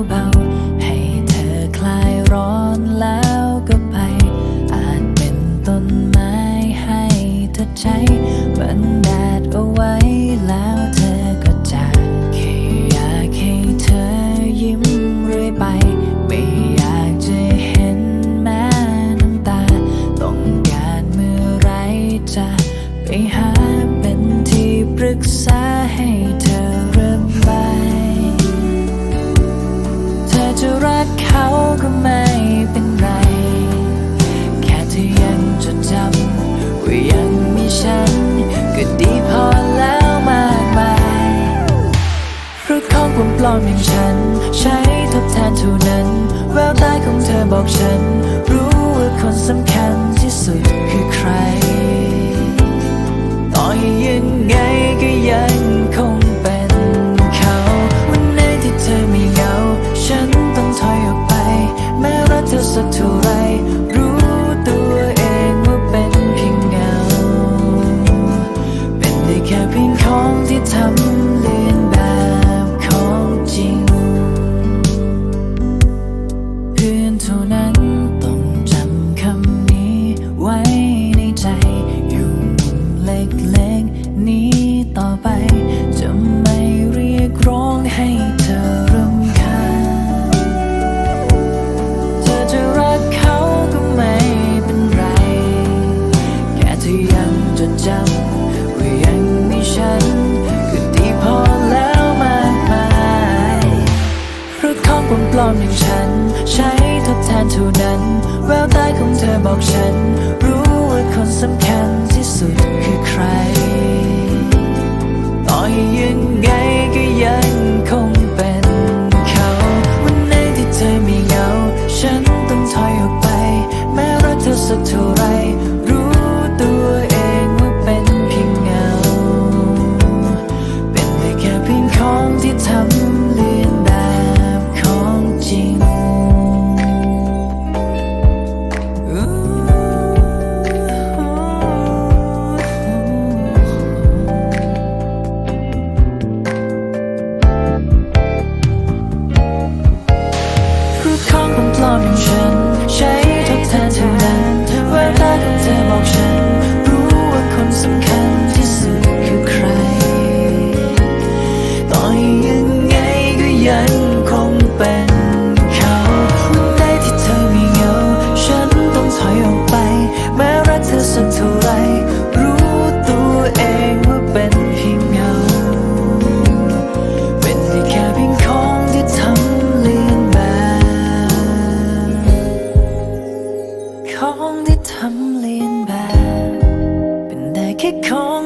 ให้เธอคลายร้อนแล้วก็ไป อาจเป็นต้นไม้ให้เธอใช้มันแดดเอาไว้แล้วเธอก็จาแค่อยากให้เธอยิ้มเลยไป ไม่อยากจะเห็นแม้น้ำตา ต้องการมือไรจะไปหาเป็นที่ปรึกษาให้ รูปของผมปลอมอย่างฉัน ใช้ทดแทนเท่านั้น แววตาของเธอบอกฉัน รู้ว่าคนสำคัญที่สุดคือใคร ต่อให้ยังไงก็ยังคงเป็นเขา วันไหนที่เธอไม่เหงา ฉันต้องถอยออกไป แม้รักเธอสักเท่าไรรู้ตัวเองว่าเป็นเพียงเงา เป็นได้แค่เพียงของที่ทำ เพื่อ ปลอมปลอมอย่างฉัน ใช้ทดแทนเท่านั้น แววตาของเธอบอกฉัน รู้ว่าคนสำคัญ ทำเลียนแบบ เป็นได้แค่ของ